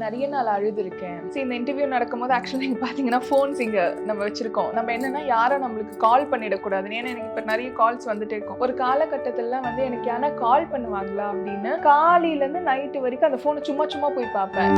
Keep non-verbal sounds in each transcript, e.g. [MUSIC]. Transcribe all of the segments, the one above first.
நிறைய நாள் அழுதுருக்கேன். சரி இந்த இன்டர்வியூ நடக்கும்போது ஆக்சுவலி நீங்கள் பார்த்தீங்கன்னா ஃபோன்ஸ் இங்கே நம்ம வச்சிருக்கோம். நம்ம என்னன்னா யாரும் நம்மளுக்கு கால் பண்ணிடக்கூடாது ஏன்னா எனக்கு இப்போ நிறைய கால்ஸ் வந்துட்டு இருக்கும். ஒரு காலகட்டத்திலலாம் வந்து எனக்கு யாரா கால் பண்ணுவாங்களா அப்படின்னு காலையிலேருந்து நைட்டு வரைக்கும் அந்த ஃபோனை சும்மா சும்மா போய் பார்ப்பேன்.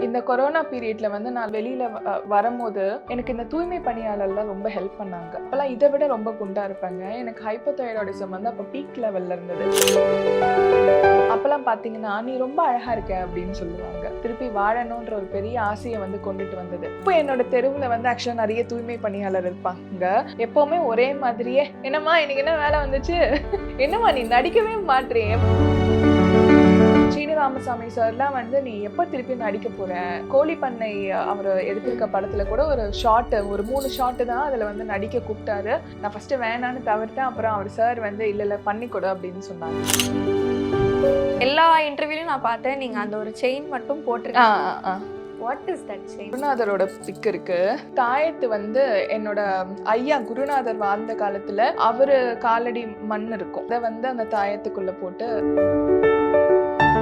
இந்த கொரோனா பீரியட்ல வந்து நான் வெளியில வ- வரும்போது எனக்கு இந்த தூய்மை பணியாளர்லாம் ரொம்ப ஹெல்ப் பண்ணாங்க. அப்பெல்லாம் இதை விட ரொம்ப குண்டா இருப்பாங்க. எனக்கு ஹைப்போதைராய்டிசம் வந்து அப்போ பீக் லெவல்ல இருந்தது. அப்பெல்லாம் பார்த்தீங்கன்னா நீ ரொம்ப அழகா இருக்க அப்படின்னு சொல்லுவாங்க. திருப்பி வாழணுன்ற ஒரு பெரிய ஆசையை வந்து கொண்டுட்டு வந்தது. இப்போ என்னோட தெருவில் வந்து ஆக்சுவலாக நிறைய தூய்மை பணியாளர் இருப்பாங்க. எப்போவுமே ஒரே மாதிரியே என்னம்மா இன்னைக்கு என்ன வேலை வந்துச்சு? என்னம்மா நீ நடிக்கவே மாட்டேன் சீனி ராமசாமி சார்லாம் வந்து நீ எப்போ திருப்பி நடிக்க போற? கோழி பண்ணை அவர் எடுத்திருக்க படத்துல கூட ஒரு ஷார்ட் ஒரு மூணு ஷாட்டு தான் அதுல வந்து நடிக்க கூப்பிட்டாரு. நான் ஃபர்ஸ்ட் வேணான்னு தவிர்த்தேன் அப்புறம் அவர் சார் வந்து இல்ல இல்ல பண்ணி கொடு அப்படின்னு சொன்னாங்க. எல்லா இன்டர்வியூலையும் நான் பார்த்தேன். நீங்க அந்த ஒரு செயின் மட்டும் போட்டிருக்கீங்க. வாட் இஸ் தட் செயின் குருநாதரோட பிக் இருக்கு. தாயத்து வந்து என்னோட ஐயா குருநாதர் வாழ்ந்த காலத்துல அவரு காலடி மண் இருக்கும். அதை வந்து அந்த தாயத்துக்குள்ள போட்டு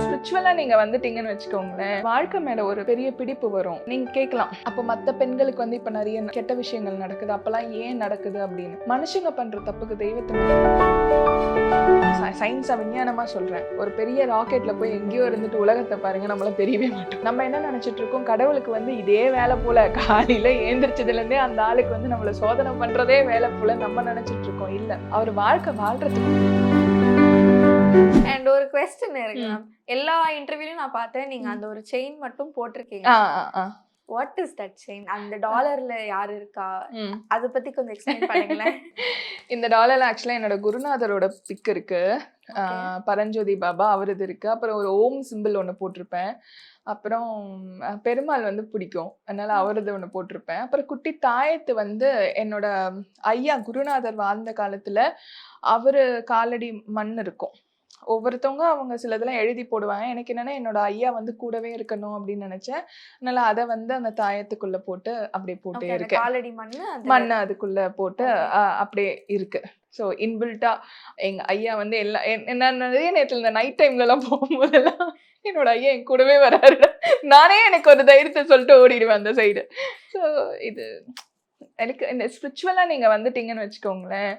ஸ்பிரிச்சுவலாக நீங்க வந்துட்டீங்கன்னு வச்சுக்கோங்களேன் வாழ்க்கை மேலே ஒரு பெரிய பிடிப்பு வரும். நீங்க கேட்கலாம் அப்போ மத்த பெண்களுக்கு வந்து இப்போ நிறைய கெட்ட விஷயங்கள் நடக்குது அப்பெல்லாம் ஏன் நடக்குது அப்படின்னு. மனுஷங்க பண்ற தப்புக்கு தெய்வத்தை சயின்ஸை விஞ்ஞானமா சொல்றேன். ஒரு பெரிய ராக்கெட்ல போய் எங்கேயோ இருந்துட்டு உலகத்தை பாருங்க நம்மளால தெரியவே மாட்டோம். நம்ம என்ன நினைச்சிட்டு இருக்கோம்? கடவுளுக்கு வந்து இதே வேலை போல காலையில ஏந்திரிச்சதுலேருந்தே அந்த ஆளுக்கு வந்து நம்மள சோதனை பண்றதே வேலை போல நம்ம நினைச்சிட்டு இருக்கோம். இல்ல அவர் வாழ்க்கை வாழ்றதுக்கு. அண்ட் ஒரு கொஸ்டின் இருக்கு மேம் எல்லா இன்டர்வியூலையும் நான் பார்த்தேன். நீங்க அந்த ஒரு செயின் மட்டும் போட்டிருக்கீங்க. வாட் இஸ் தட் செயின் அந்த டாலர்ல யாரு இருக்கா. அத பத்தி கொஞ்சம் எக்ஸ்பிளைன் பண்ணுங்களேன். [LAUGHS] இந்த டாலர்ல ஆக்சுவலா என்னோட குருநாதரோட பிக் இருக்கு. பரஞ்சோதி பாபா அவரது இருக்கு. அப்புறம் ஒரு ஓம் சிம்பிள் ஒன்று போட்டிருப்பேன். அப்புறம் பெருமாள் வந்து பிடிக்கும். அதனால அவரது ஒன்று போட்டிருப்பேன். அப்புறம் குட்டி தாயத்து வந்து என்னோட ஐயா குருநாதர் வாழ்ந்த காலத்துல அவரு காலடி மண் இருக்கும். ஒவ்வொருத்தவங்க அவங்க சிலதெல்லாம் எழுதி போடுவாங்க. எனக்கு என்னன்னா என்னோட ஐயா வந்து கூடவே இருக்கணும் அப்படின்னு நினைச்சேன். அதனால அதை வந்து அந்த தாயத்துக்குள்ள போட்டு அப்படியே போட்டே இருக்கேன். காலடி மண்ணை அதுக்குள்ள போட்டு அப்படியே இருக்கு. ஸோ இன்பில்ட்டா எங்க ஐயா வந்து எல்லா என்- நான் நிறைய நேரத்துல இந்த நைட் டைம்ல எல்லாம் போகும்போதெல்லாம் என்னோட ஐயா என் கூடவே வராரு. நானே எனக்கு ஒரு தைரியத்தை சொல்லிட்டு ஓடிடுவேன் அந்த சைடு ஸோ இது எனக்கு இந்த ஸ்பிரிச்சுவலா நீங்க வந்துட்டீங்கன்னு வச்சுக்கோங்களேன்.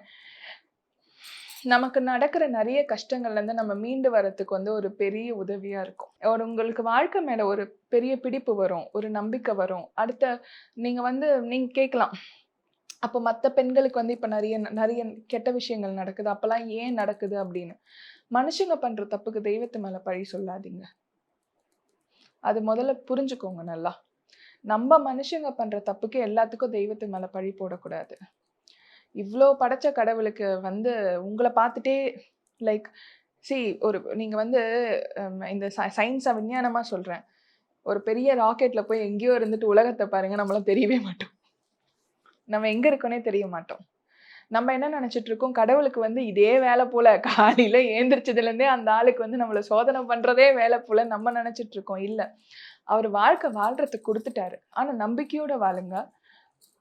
நமக்கு நடக்கிற நிறைய கஷ்டங்கள்லேருந்து நம்ம மீண்டு வரத்துக்கு வந்து ஒரு பெரிய உதவியாக இருக்கும். ஒரு உங்களுக்கு வாழ்க்கை மேலே ஒரு பெரிய பிடிப்பு வரும் ஒரு நம்பிக்கை வரும். அடுத்த நீங்கள் வந்து நீங்கள் கேட்கலாம். அப்போ மற்ற பெண்களுக்கு வந்து இப்போ நிறைய நிறைய கெட்ட விஷயங்கள் நடக்குது. அப்போல்லாம் ஏன் நடக்குது அப்படின்னு. மனுஷங்க பண்ணுற தப்புக்கு தெய்வத்து மேலே பழி சொல்லாதீங்க. அது முதல்ல புரிஞ்சுக்கோங்க நல்லா. நம்ம மனுஷங்க பண்ணுற தப்புக்கு எல்லாத்துக்கும் தெய்வத்து மேலே பழி போடக்கூடாது. இவ்வளோ படைச்ச கடவுளுக்கு வந்து உங்களை பார்த்துட்டே லைக் சி ஒரு நீங்கள் வந்து இந்த சயின்ஸை விஞ்ஞானமாக சொல்கிறேன் ஒரு பெரிய ராக்கெட்டில் போய் எங்கேயோ இருந்துட்டு உலகத்தை பாருங்க நம்மளாம் தெரியவே மாட்டோம். நம்ம எங்கே இருக்கோனே தெரிய மாட்டோம். நம்ம என்ன நினச்சிட்டு இருக்கோம்? கடவுளுக்கு வந்து இதே வேலை போல காலையில் ஏந்திரிச்சதுலேருந்தே அந்த ஆளுக்கு வந்து நம்மளை சோதனை பண்ணுறதே வேலை போல நம்ம நினச்சிட்ருக்கோம் இருக்கோம். அவர் வாழ்க்கை வாழ்றதுக்கு கொடுத்துட்டாரு. ஆனால் நம்பிக்கையோட வாழுங்க.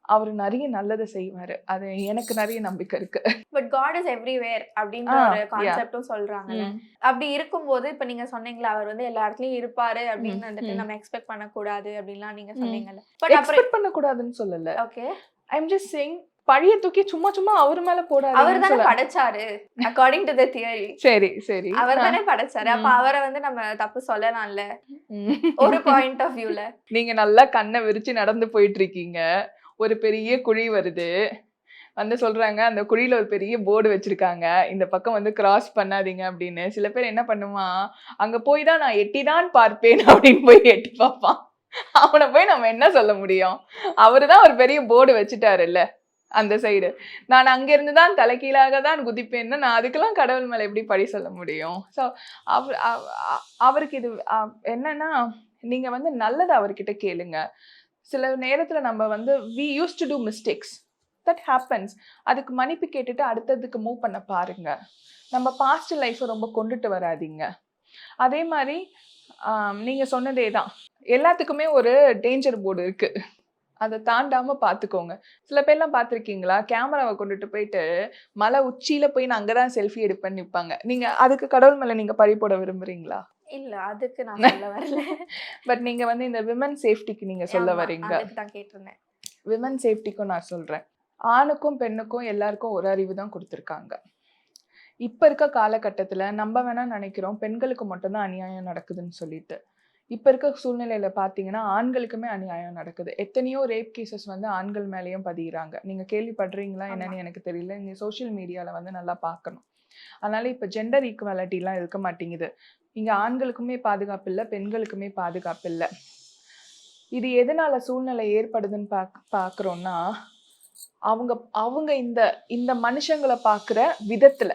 அவர் நிறைய நல்லதை செய்வாரு. அது எனக்கு நிறைய நம்பிக்கை இருக்கு. பட் காட் இஸ் எவ்ரிவேர் அப்படின்ற ஒரு. கான்செப்டும் சொல்றாங்க அப்படி இருக்கும்போது இப்ப நீங்க சொன்னீங்களா அவர் வந்து எல்லா இடத்துலயும் இருப்பாரு அப்படின்னு வந்துட்டு. நம்ம எக்ஸ்பெக்ட் பண்ணக்கூடாது அப்படின்லாம் நீங்க. சொன்னீங்கல்ல. பட் அப்புறம் எக்ஸ்பெக்ட் பண்ண கூடாதுன்னு சொல்லல. Okay I am just saying பழிய தூக்கி சும்மா சும்மா அவர் மேல அவர் போடாதீங்கன்னு தானே படைச்சாரு அக்கார்டிங் டு த தியரி சரி சரி. அவர். தானே படைச்சாரு. அப்ப. அவரை வந்து நம்ம தப்பு சொல்லலாம்ல. ஒரு பாயிண்ட் ஆஃப் வியூல நீங்க நல்லா கண்ணை விரிச்சு நடந்து போயிட்டு இருக்கீங்க. ஒரு பெரிய குழி வருது. வந்து சொல்கிறாங்க அந்த குழியில் ஒரு பெரிய போர்டு வச்சுருக்காங்க. இந்த பக்கம் வந்து கிராஸ் பண்ணாதீங்க அப்படின்னு. சில பேர் என்ன பண்ணுவான் அங்கே போய் தான் நான் எட்டி தான் பார்ப்பேன் [LAUGHS] அப்படின்னு போய் எட்டி பார்ப்பான். அவனை போய் நம்ம என்ன சொல்ல முடியும்? அவரு தான் ஒரு பெரிய போர்டு வச்சுட்டாருல்ல அந்த சைடு நான் அங்கேருந்து தான் தலைகீழாக தான் குதிப்பேன்னா நான் அதுக்கெல்லாம் கடவுள் மேலே எப்படி பழி சொல்ல முடியும்? ஸோ அவர் அவருக்கு இது என்னன்னா நீங்கள் வந்து நல்லது அவர்கிட்ட கேளுங்க. சில நேரத்தில் நம்ம வந்து we use to do mistakes that happens அதுக்கு மன்னிப்பு கேட்டுட்டு அடுத்ததுக்கு மூவ் பண்ண பாருங்க. நம்ம பாஸ்ட் லைஃப்பை ரொம்ப கொண்டுட்டு வராதீங்க. அதே மாதிரி நீங்கள் சொன்னதே தான். எல்லாத்துக்குமே ஒரு டேஞ்சர் போர்டு இருக்குது அதை தாண்டாமல் பார்த்துக்கோங்க சில பேர்லாம் பார்த்துருக்கீங்களா கேமராவை கொண்டுட்டு போயிட்டு மலை உச்சியில் போய் நான் அங்கே தான் செல்ஃபி எடுப்பேன்னு நிற்பாங்க நீங்கள் அதுக்கு கடவுள் மேலே நீங்கள் பழி போட விரும்புறீங்களா? இல்ல அதுக்கு நான் சொல்ல வரல. பட் நீங்க வந்து இந்த விமன் சேஃப்டிக்கு நீங்க சொல்ல வரீங்க தான் கேட்டிருந்தேன். விமன் சேஃப்டிக்கும் நான் சொல்றேன். ஆணுக்கும் பெண்ணுக்கும் எல்லாருக்கும் ஒரு அறிவு தான் கொடுத்துருக்காங்க. இப்ப இருக்க காலகட்டத்துல நம்ம வேணா நினைக்கிறோம் பெண்களுக்கு மட்டும்தான் அநியாயம் நடக்குதுன்னு சொல்லிட்டு. இப்ப இருக்க சூழ்நிலையில பாத்தீங்கன்னா ஆண்களுக்குமே அநியாயம் நடக்குது. எத்தனையோ ரேப் கேசஸ் வந்து ஆண்கள் மேலேயும் பதிகிறாங்க நீங்க கேள்விப்படுறீங்களா? என்னன்னு எனக்கு தெரியல. நீங்க சோஷியல் மீடியால வந்து நல்லா பார்க்கணும் அதனால இப்ப ஜெண்டர் ஈக்குவாலிட்டிலாம் இருக்க மாட்டேங்குது. இங்க ஆண்களுக்குமே பாதுகாப்பு இல்லை பெண்களுக்குமே பாதுகாப்பு இல்லை. இது எதனால சூழ்நிலை ஏற்படுதுன்னு பாக் பாக்குறோம்னா அவங்க அவங்க இந்த இந்த மனுஷங்களை பார்க்குற விதத்துல.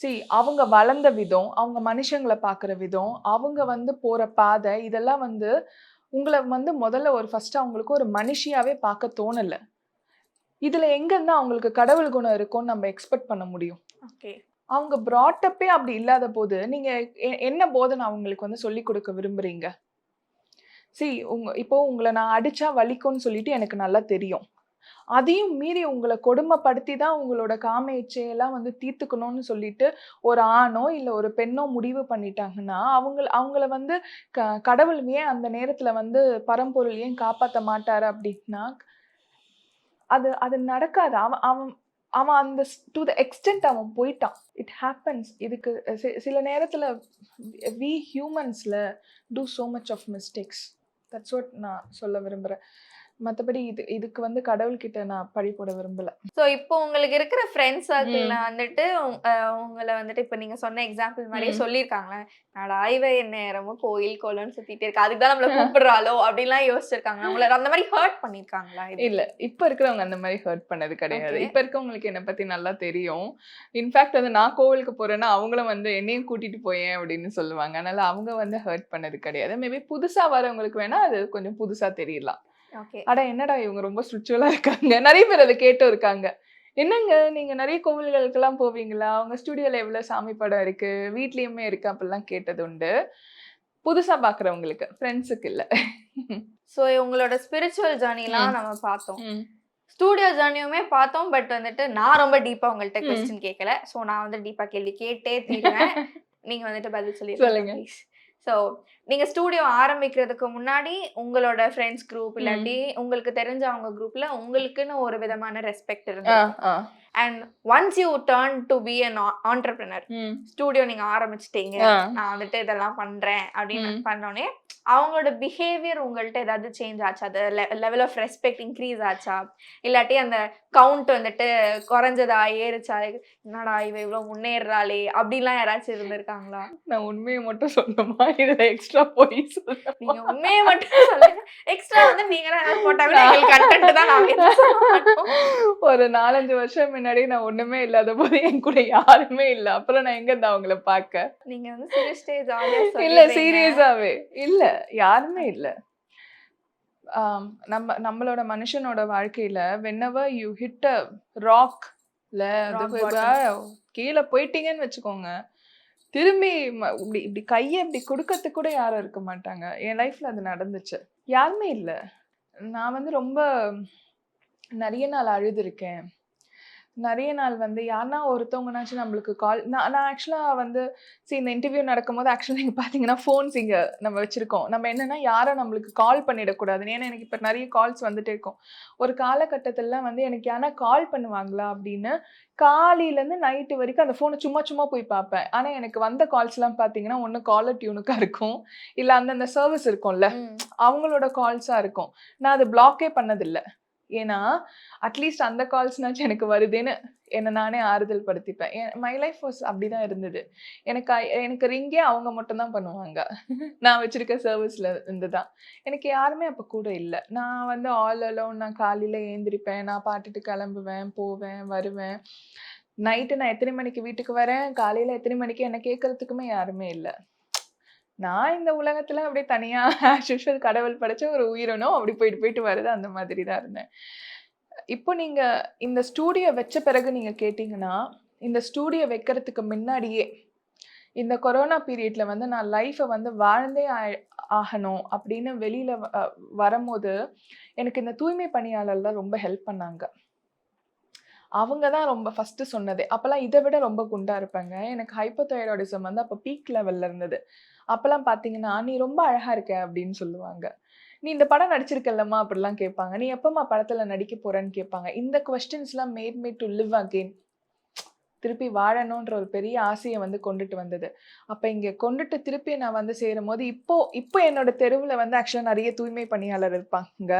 சி அவங்க வளர்ந்த விதம் அவங்க மனுஷங்களை பார்க்குற விதம் அவங்க வந்து போற பாதை இதெல்லாம் வந்து உங்களை வந்து முதல்ல ஒரு ஃபர்ஸ்ட் அவங்களுக்கு ஒரு மனுஷியாவே பார்க்க தோணல. இதுல எங்கேருந்தா அவங்களுக்கு கடவுள் குணம் இருக்கும்னு நம்ம எக்ஸ்பெக்ட் பண்ண முடியும்? ஓகே அவங்க ப்ராட்டப்பே அப்படி இல்லாத போது நீங்க எ- என்ன போதனை அவங்களுக்கு வந்து சொல்லி கொடுக்க விரும்புறீங்க? சி உங்க இப்போ உங்களை நான் அடிச்சா வலிக்கும்னு சொல்லிட்டு எனக்கு நல்லா தெரியும். அதையும் மீறி உங்களை கொடுமைப்படுத்தி தான் உங்களோட காம இச்சையெல்லாம் வந்து தீர்த்துக்கணும்னு சொல்லிட்டு ஒரு ஆணோ இல்லை ஒரு பெண்ணோ முடிவு பண்ணிட்டாங்கன்னா அவங்க அவங்கள வந்து க கடவுள் ஏன் அந்த நேரத்தில் வந்து பரம்பொருள் ஏன் மாட்டார் அப்படின்னா அது அது நடக்காது. அவன் அவன் அவன் அந்த டு த எக்ஸ்டென்ட் அவன் போயிட்டான். இட் ஹேப்பன்ஸ் இதுக்கு சில நேரத்தில் we ஹியூமன்ஸில் do so much of mistakes that's what நான் சொல்ல விரும்புகிறேன் மற்றபடி இது இதுக்கு வந்து கடவுள்கிட்ட நான் பழி போட விரும்பல. சோ இப்போ உங்களுக்கு இருக்கிற ஃப்ரெண்ட்ஸ் சர்க்கிள்ல. வந்துட்டு உங்களை வந்துட்டு இப்ப நீங்க சொன்ன எக்ஸாம்பிள் மாதிரியே. சொல்லியிருக்காங்களே நாடா ஆய்வை என்ன நேரமும் கோயில் கோலம்னு சுத்திட்டே இருக்கு? அதுக்கு தான் நம்மள [LAUGHS] கூப்பிடுறாளோ? அப்படிலாம் யோசிச்சிருக்காங்க உங்களை அந்த மாதிரி ஹர்ட் பண்ணிருக்காங்களா இல்ல இப்ப இருக்கிறவங்க அந்த மாதிரி ஹர்ட் பண்ணது கிடையாது. இப்ப இருக்கவங்களுக்கு என்னை பத்தி நல்லா தெரியும். இன்ஃபேக்ட் வந்து நான் கோவிலுக்கு போறேன்னா அவங்களும் வந்து என்னையும் கூட்டிட்டு போயேன் அப்படின்னு சொல்லுவாங்க. அதனால அவங்க வந்து ஹர்ட் பண்ணது கிடையாது. மேபி புதுசா வரவங்களுக்கு வேணா அது கொஞ்சம் புதுசா தெரியலாம். அட என்னடா இவங்க ரொம்ப ஸ்பிரிச்சுவலா இருக்காங்க? நிறைய பேர் அதை கேட்டும் இருக்காங்க. என்னங்க நீங்க நிறைய கோவில்களுக்கெல்லாம் போவீங்களா? உங்க ஸ்டுடியோல எவ்வளவு சாமி படம் இருக்கு? வீட்லயுமே இருக்கு அப்படிலாம் கேட்டது உண்டு. புதுசா பாக்குறவங்களுக்கு ஃப்ரெண்ட்ஸுக்கு இல்ல. சோ உங்களோட ஸ்பிரிச்சுவல் ஜேர்னிலாம். நம்ம பார்த்தோம். ஸ்டூடியோ ஜேர்னியுமே பார்த்தோம் பட் வந்துட்டு நான் ரொம்ப டீப்பா உங்கள்ட்ட ம். கொஸ்டின் கேட்கல சோ நான் வந்து டீப்பா கேள்வி கேட்டே தீருவேன். [LAUGHS] நீங்க வந்துட்டு பதில் சொல்லி சொல்லுங்க. ஸோ நீங்க ஸ்டூடியோ ஆரம்பிக்கிறதுக்கு முன்னாடி உங்களோட ஃப்ரெண்ட்ஸ் குரூப் இல்லாட்டி உங்களுக்கு தெரிஞ்சவங்க குரூப்ல உங்களுக்குன்னு ஒரு விதமான respect ah. And once you turn to be an entrepreneur. Studio நீங்க ஆரம்பிச்சிட்டீங்க. நான் வந்துட்டு இதெல்லாம் பண்றேன் அப்படின்னு. பண்ணோடனே அவங்களோட பிஹேவியர் உங்கள்ட்ட ஏதாவது சேஞ்ச் ஆச்சா? அது லெவல் ஆஃப் ரெஸ்பெக்ட் இன்க்ரீஸ் ஆச்சா? இல்லாட்டி அந்த கவுண்ட் வந்துட்டு குறைஞ்சதா? ஏறுச்சா? என்னடா இவ இவ்வளவு முன்னேறாளே அப்படிலாம் யாராச்சும் இருந்திருக்காங்களா? நான் உண்மையை மட்டும் சொல்லணுமா? இதுல எக்ஸ்ட்ரா போய் நீங்க உண்மையை மட்டும் சொல்லுங்க. எக்ஸ்ட்ரா வந்து நீங்க தான் போட்டா கூட எங்களுக்கு கண்டென்ட் தான் மாட்டோம். ஒரு நாலஞ்சு வருஷம் முன்னாடி நான் ஒண்ணுமே இல்லாத போது என் கூட யாருமே இல்ல. அப்புறம் நான் எங்க இருந்து அவங்கள பார்க்க? நீங்க வந்து சிரிச்சிட்டே ஜாலியா இல்ல சீரியஸாவே இல்ல. யாருமே இல்ல. நம்ம நம்மளோட மனுஷனோட வாழ்க்கையில whenever யூ ஹிட் அ ராக்ல. கீழே போயிட்டீங்கன்னு வச்சுக்கோங்க. திரும்பி இப்படி இப்படி கையை இப்படி கொடுக்கறதுக்கு கூட யாரும் இருக்க மாட்டாங்க. என் லைஃப்ல அது நடந்துச்சு. யாருமே இல்ல. நான் வந்து ரொம்ப நிறைய நாள் அழுதுருக்கேன். நிறைய நாள் வந்து யாருன்னா ஒருத்தவங்கனாச்சும் நம்மளுக்கு கால் நான் நான் ஆக்சுவலாக வந்து சரி இந்த இன்டர்வியூ நடக்கும்போது ஆக்சுவலாக நீங்கள் பார்த்தீங்கன்னா ஃபோன்ஸ் இங்கே நம்ம வச்சுருக்கோம். நம்ம என்னன்னா யாரும் நம்மளுக்கு கால் பண்ணிடக்கூடாதுன்னு. ஏன்னா எனக்கு இப்போ நிறைய கால்ஸ் வந்துட்டே இருக்கும். ஒரு காலகட்டத்திலலாம் வந்து எனக்கு யாரா கால் பண்ணுவாங்களா அப்படின்னு காலையிலேருந்து நைட்டு வரைக்கும் அந்த ஃபோனை சும்மா சும்மா போய் பார்ப்பேன். ஆனால் எனக்கு வந்த கால்ஸ்லாம் பார்த்தீங்கன்னா ஒன்று காலர் டியூனுக்காக இருக்கும். இல்லை அந்தந்த சர்வீஸ் இருக்கும்ல. அவங்களோட கால்ஸாக இருக்கும். நான் அது பிளாக்கே பண்ணதில்லை. ஏன்னா அட்லீஸ்ட் அந்த கால்ஸ்னாச்சும் எனக்கு வருதுன்னு என்னை நானே ஆறுதல் படுத்திப்பேன் மை லைஃப் வாஸ் அப்படிதான் இருந்தது. எனக்கு எனக்கு ரிங்கே அவங்க மட்டும்தான் பண்ணுவாங்க. நான் வச்சிருக்க சர்வீஸ்ல இருந்து தான் எனக்கு யாருமே அப்போ கூட இல்லை. நான் வந்து ஆல் அலோன் நான் காலையில் ஏந்திரிப்பேன் நான் பாட்டுட்டு கிளம்புவேன் போவேன் வருவேன். நைட்டு நான் எத்தனை மணிக்கு வீட்டுக்கு வரேன்? காலையில் எத்தனை மணிக்கு? என்னை கேட்கறதுக்குமே யாருமே இல்லை. நான் இந்த உலகத்துல அப்படியே தனியா as கடவுள் படைச்ச ஒரு உயிரினோ அப்படி போயிட்டு போயிட்டு வருது அந்த மாதிரி தான் இருந்தேன். இப்போ நீங்க இந்த ஸ்டூடியோ வச்ச பிறகு நீங்க கேட்டீங்கன்னா இந்த ஸ்டூடியோ வைக்கிறதுக்கு முன்னாடியே இந்த கொரோனா பீரியட்ல வந்து நான் லைஃப்பை வந்து வாழ்ந்தே ஆ- ஆகணும் அப்படின்னு வெளியில வ- வரும்போது எனக்கு இந்த தூய்மை பணியாளர்லாம் ரொம்ப ஹெல்ப் பண்ணாங்க. அவங்க தான் ரொம்ப ஃபஸ்ட்டு சொன்னதே. அப்போல்லாம் இதை விட ரொம்ப குண்டாக இருப்பாங்க. எனக்கு ஹைப்போதைராய்டிசம் வந்து அப்போ பீக் லெவலில் இருந்தது. அப்போல்லாம் பார்த்தீங்கன்னா நீ ரொம்ப அழகாக இருக்க அப்படின்னு சொல்லுவாங்க. நீ இந்த படம் நடிச்சிருக்கல்லம்மா அப்படிலாம் கேட்பாங்க. நீ எப்பம்மா படத்தில் நடிக்க போகிறேன்னு கேட்பாங்க. இந்த கொஸ்டின்ஸ்லாம் made me to live again திருப்பி வாழணுன்ற ஒரு பெரிய ஆசையை வந்து கொண்டுட்டு வந்தது. அப்போ இங்கே கொண்டுட்டு திருப்பி நான் வந்து சேரும் போது இப்போ இப்போ என்னோட தெருவில் வந்து ஆக்சுவலாக நிறைய தூய்மை பணியாளர் இருப்பாங்க.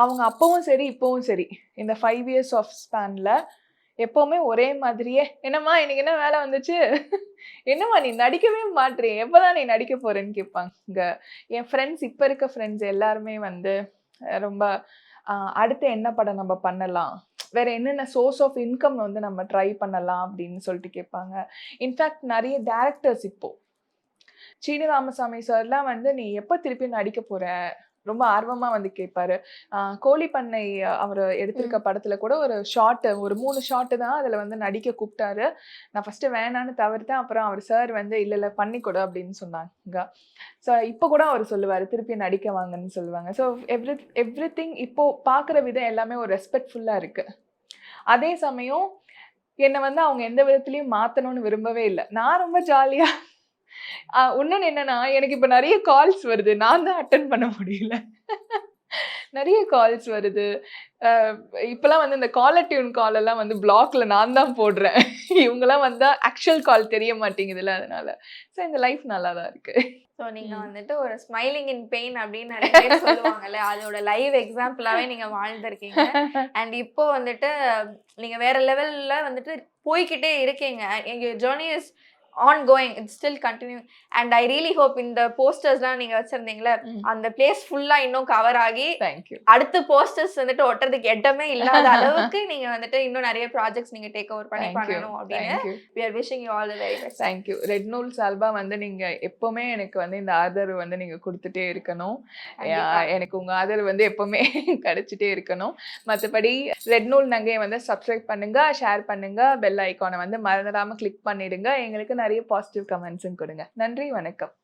அவங்க அப்பவும் சரி இப்போவும் சரி. இந்த ஃபைவ் இயர்ஸ் ஆஃப் ஸ்பேனில் எப்போவுமே ஒரே மாதிரியே என்னம்மா இன்னைக்கு என்ன வேலை வந்துச்சு? [LAUGHS] என்னம்மா நீ நடிக்கவே மாட்றே எப்பதான் நீ நடிக்க போகிறேன்னு கேட்பாங்க. என் ஃப்ரெண்ட்ஸ் இப்போ இருக்க ஃப்ரெண்ட்ஸ் எல்லாருமே வந்து ரொம்ப அடுத்து என்ன படம் நம்ம பண்ணலாம்? வேற என்னென்ன சோர்ஸ் ஆஃப் இன்கம் வந்து நம்ம ட்ரை பண்ணலாம் அப்படின்னு சொல்லிட்டு கேட்பாங்க. இன்ஃபேக்ட் நிறைய டேரக்டர்ஸ் இப்போது சீனி ராமசாமி சார்லாம் வந்து நீ எப்போ திருப்பி நடிக்க போகிற ரொம்ப ஆர்வமா வந்து கேட்பாரு கோழி பண்ணை அவர் எடுத்திருக்க படத்துல கூட ஒரு ஷார்ட் ஒரு மூணு ஷாட்டு தான் அதுல வந்து நடிக்க கூப்பிட்டாரு. நான் ஃபர்ஸ்ட் வேணான்னு தவிர்த்தேன் அப்புறம் அவர் சார் வந்து இல்ல இல்ல பண்ணி கொடு அப்படின்னு சொன்னாங்க. ஸோ இப்போ கூட அவர் சொல்லுவாரு திருப்பி நடிக்க வாங்கன்னு சொல்லுவாங்க. ஸோ எவ்ரி எவ்ரி திங் இப்போ பார்க்குற விதம் எல்லாமே ஒரு ரெஸ்பெக்ட்ஃபுல்லா இருக்கு. அதே சமயம் என்னை வந்து அவங்க எந்த விதத்துலயும் மாத்தணும்னு விரும்பவே இல்லை. நான் ரொம்ப ஜாலியா இன்னொன்னு என்னன்னா எனக்கு இப்ப நிறைய கால்ஸ் வருது. நான் தான் அட்டன் பண்ண முடியல. நிறைய கால்ஸ் வருது. இப்போலாம் வந்து இந்த காலர் டியூன் கால் எல்லாம் வந்து பிளாக்ல நான் தான் போடுறேன். இவங்கெல்லாம் வந்தால் ஆக்சுவல் கால் தெரிய மாட்டேங்குதுல்ல அதனால. ஸோ இந்த லைஃப் நல்லா தான் இருக்கு. ஸோ நீங்கள் வந்துட்டு ஒரு ஸ்மைலிங் இன் பெயின் அப்படின்னு நிறைய பேர் சொல்லுவாங்கல்ல அதோட லைவ் எக்ஸாம்பிளாவே நீங்க வாழ்ந்திருக்கீங்க. அண்ட் இப்போ வந்துட்டு நீங்க வேற லெவல்ல வந்துட்டு போய்கிட்டே இருக்கீங்க. எங்க journey is on going it's still continue and I really hope இந்த போஸ்டர்ஸ்லாம் நீங்க வச்சிருந்தீங்களே அந்த பிளேஸ் ஃபுல்லா இன்னும் கவர் ஆகி அடுத்த போஸ்டர்ஸ் வந்துட்டு ஒட்டுறதுக்கு இடமே இல்லாத [LAUGHS] அளவுக்கு நீங்க வந்துட்டு இன்னும் நிறைய ப்ராஜெக்ட்ஸ் நீங்க டேக் ஓவர் பண்ணி பண்ணணும் அப்படின்னு thank you we are wishing you all the very best. Thank you red நூல் சால்பா வந்து நீங்க எப்பவுமே எனக்கு வந்து இந்த ஆதரவு வந்து நீங்க கொடுத்துட்டே இருக்கணும். யா- எனக்கு உங்க ஆதரவு வந்து எப்பவுமே [LAUGHS] கிடைச்சிட்டே இருக்கணும். மற்றபடி ரெட் நூல் நகையை வந்து சப்ஸ்கிரைப் பண்ணுங்க ஷேர் பண்ணுங்க பெல் ஐக்கானை வந்து மறந்துடாம கிளிக் பண்ணிடுங்க. எங்களுக்கு நிறைய பாசிட்டிவ் கமெண்ட்ஸும் கொடுங்க. நன்றி வணக்கம்.